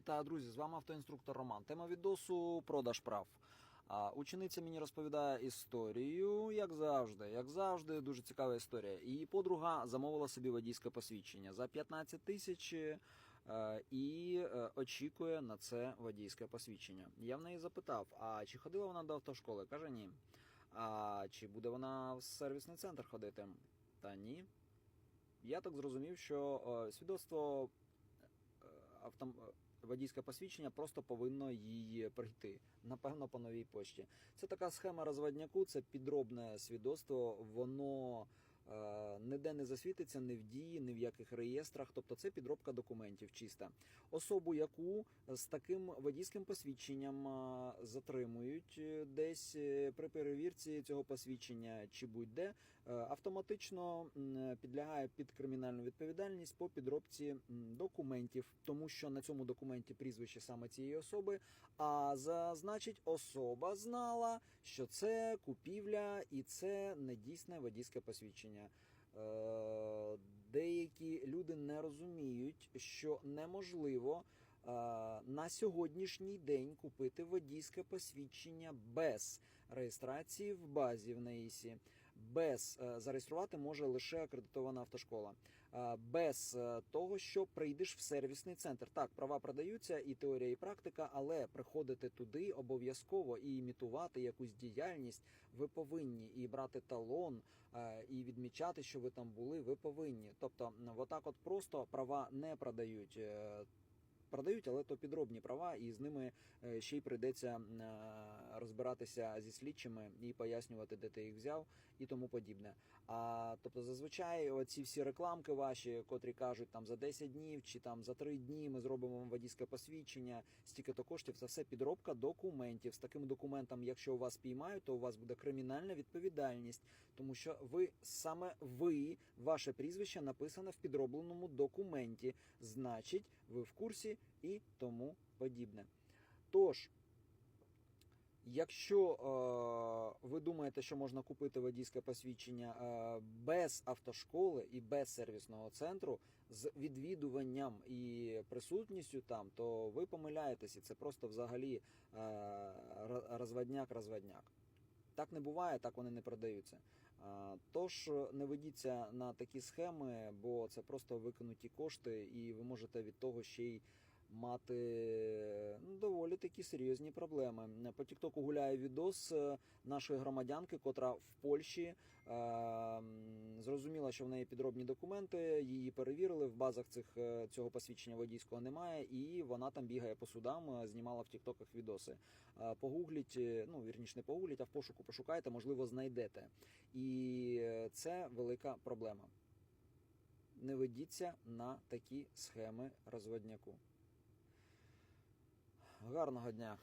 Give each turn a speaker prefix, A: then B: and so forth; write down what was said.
A: Вітаю, друзі! З вами автоінструктор Роман. Тема відосу продаж прав. Учениця мені розповідає історію, як завжди. Як завжди, дуже цікава історія. Її подруга замовила собі водійське посвідчення за 15 тисяч е, і е, очікує на це водійське посвідчення. Я в неї запитав: а чи ходила вона до автошколи? Каже, ні. А чи буде вона в сервісний центр ходити? Та ні. Я так зрозумів, що е, свідоцтво автом... водійське посвідчення просто повинно її прийти. Напевно, по новій пошті. Це така схема розводняку, це підробне свідоцтво, воно ніде не засвітиться, не в дії, ні в яких реєстрах. Тобто це підробка документів чиста. Особу, яку з таким водійським посвідченням е, затримують е, десь е, при перевірці цього посвідчення чи будь-де, е, автоматично підлягає під кримінальну відповідальність по підробці документів, тому що на цьому документі прізвище саме цієї особи. А за, значить, особа знала, що це купівля і це недійсне водійське посвідчення. Е, Деякі люди не розуміють, що неможливо е, на сьогоднішній день купити водійське посвідчення без реєстрації в базі в НАІСі. Без е, зареєструвати може лише акредитована автошкола, без е, того, що прийдеш в сервісний центр. Так, права продаються, і теорія, і практика, але приходити туди обов'язково і імітувати якусь діяльність. Ви повинні і брати талон, е, і відмічати, що ви там були. Ви повинні. Тобто, отак, от просто права не продають. Е, Продають, але то підробні права, і з ними е, ще й прийдеться е, розбиратися зі слідчими і пояснювати, де ти їх взяв, і тому подібне. А тобто, зазвичай оці всі рекламки ваші, котрі кажуть там за 10 днів чи там за 3 дні ми зробимо вам водійське посвідчення, стільки то коштів, це все підробка документів. З таким документом, якщо у вас піймають, то у вас буде кримінальна відповідальність, тому що ви саме ви, ваше прізвище написане в підробленому документі. Значить, ви в курсі і тому подібне. Тож. Якщо е, ви думаєте, що можна купити водійське посвідчення е, без автошколи і без сервісного центру з відвідуванням і присутністю там, то ви помиляєтесь, і це просто взагалі е, розводняк-розводняк. Так не буває, так вони не продаються. Е, Тож не ведіться на такі схеми, бо це просто викинуті кошти, і ви можете від того ще й мати ну, доволі такі серйозні проблеми. По Тіктоку гуляє відос е, нашої громадянки, котра в Польщі е, зрозуміла, що в неї підробні документи. Її перевірили в базах цих е, цього посвідчення водійського немає, і вона там бігає по судам, е, знімала в Тіктоках відоси. Е, Погугліть, е, ну вірніше не погугліть, а в пошуку пошукайте, можливо, знайдете. І е, це велика проблема. Не ведіться на такі схеми розводняку. Гарного дня!